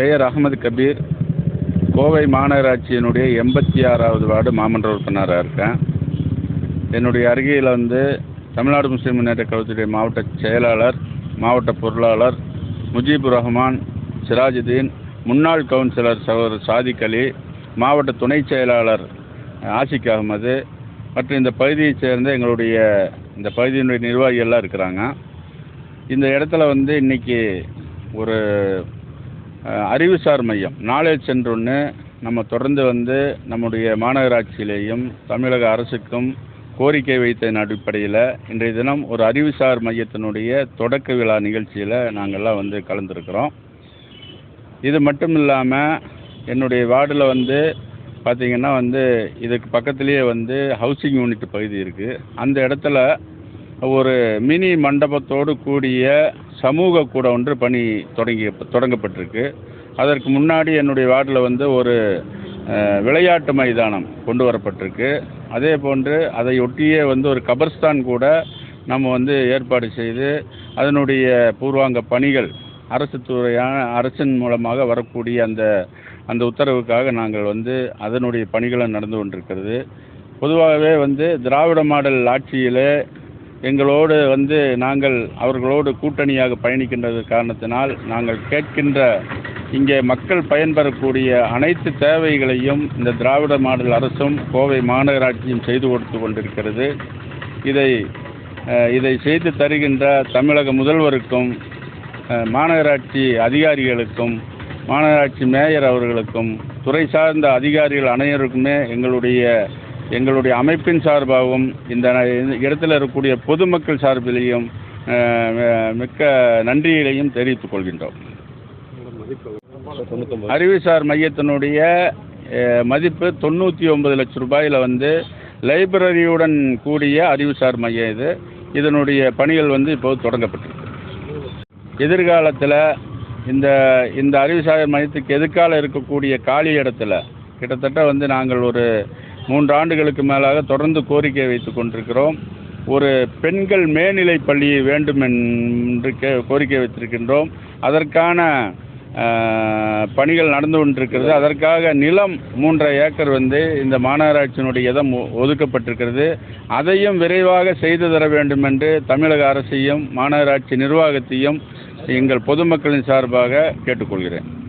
பெயர் அகமது கபீர். கோவை மாநகராட்சியினுடைய எண்பத்தி ஆறாவது வார்டு மாமன்ற உறுப்பினராக இருக்கேன். என்னுடைய அருகில் வந்து தமிழ்நாடு முஸ்லீம் முன்னேற்ற கழகத்துடைய மாவட்ட செயலாளர் மாவட்ட பொருளாளர் முஜீபுர் ரஹ்மான் சிராஜுதீன் முன்னாள் கவுன்சிலர் சகோதரர் சாதிக் அலி மாவட்ட துணைச் செயலாளர் ஆசிக் அகமது மற்றும் இந்த பகுதியைச் சேர்ந்த எங்களுடைய இந்த பகுதியினுடைய நிர்வாகிகள்லாம் இருக்கிறாங்க. இந்த இடத்துல வந்து இன்னைக்கு ஒரு அறிவுசார் மையம். நாலேஜ் சென்டர் ஒன்று நம்ம தொடர்ந்து வந்து நம்முடைய மாநகராட்சியிலேயும் தமிழக அரசுக்கும் கோரிக்கை வைத்ததன் அடிப்படையில் இன்றைய தினம் ஒரு அறிவுசார் மையத்தினுடைய தொடக்க விழா நிகழ்ச்சியில் நாங்கள்லாம் வந்து கலந்துருக்கிறோம். இது மட்டும் இல்லாமல் என்னுடைய வார்டில் வந்து பார்த்திங்கன்னா வந்து இதுக்கு பக்கத்துலேயே வந்து ஹவுசிங் யூனிட் பகுதி இருக்குது அந்த இடத்துல ஒரு மினி மண்டபத்தோடு கூடிய சமூக கூடம் ஒன்று பணி தொடங்கி தொடங்கப்பட்டிருக்கு. அதற்கு முன்னாடி என்னுடைய வார்டில் வந்து ஒரு விளையாட்டு மைதானம் கொண்டு வரப்பட்டிருக்கு. அதே போன்று அதை ஒட்டியே வந்து ஒரு கபர்ஸ்தான் கூட நம்ம வந்து ஏற்பாடு செய்து அதனுடைய பூர்வாங்க பணிகள் அரசு துறையான அரசின் மூலமாக வரக்கூடிய அந்த அந்த உத்தரவுக்காக நாங்கள் வந்து அதனுடைய பணிகளும் நடந்து கொண்டிருக்கிறது. பொதுவாகவே வந்து திராவிட மாடல் ஆட்சியில் எங்களோடு வந்து நாங்கள் அவர்களோடு கூட்டணியாக பயணிக்கின்றது காரணத்தினால் நாங்கள் கேட்கின்ற இங்கே மக்கள் பயன்பெறக்கூடிய அனைத்து தேவைகளையும் இந்த திராவிட மாடல் அரசும் கோவை மாநகராட்சியும் செய்து கொடுத்து கொண்டிருக்கிறது. இதை இதை செய்து தருகின்ற தமிழக முதல்வருக்கும் மாநகராட்சி அதிகாரிகளுக்கும் மாநகராட்சி மேயர் அவர்களுக்கும் துறை சார்ந்த அதிகாரிகள் அனைவருக்குமே எங்களுடைய எங்களுடைய அமைப்பின் சார்பாகவும் இந்த இடத்தில் இடத்துல இருக்கக்கூடிய பொதுமக்கள் சார்பிலேயும் மிக்க நன்றிகளையும் தெரிவித்துக் கொள்கின்றோம். அறிவுசார் மையத்தினுடைய மதிப்பு தொண்ணூற்றி ஒன்பது லட்சம் ரூபாயில் வந்து லைப்ரரியுடன் கூடிய அறிவுசார் மையம் இது. இதனுடைய பணிகள் வந்து இப்போது தொடங்கப்பட்டிருக்கு. எதிர்காலத்தில் இந்த இந்த அறிவுசார் மையத்துக்கு எதிர்கால இருக்கக்கூடிய காலி இடத்துல கிட்டத்தட்ட வந்து நாங்கள் ஒரு மூன்று ஆண்டுகளுக்கு மேலாக தொடர்ந்து கோரிக்கை வைத்து கொண்டிருக்கிறோம். ஒரு பெண்கள் மேல்நிலை பள்ளி வேண்டும் என்று கே கோரிக்கை வைத்திருக்கின்றோம். அதற்கான பணிகள் நடந்து கொண்டிருக்கிறது. அதற்காக நிலம் மூன்றரை ஏக்கர் வந்து இந்த மாநகராட்சியினுடைய இதம் ஒ- ஒதுக்கப்பட்டிருக்கிறது. அதையும் விரைவாக செய்து தர வேண்டும் என்று தமிழக அரசையும் மாநகராட்சி நிர்வாகத்தையும் எங்கள் பொதுமக்களின் சார்பாக கேட்டுக்கொள்கிறேன்.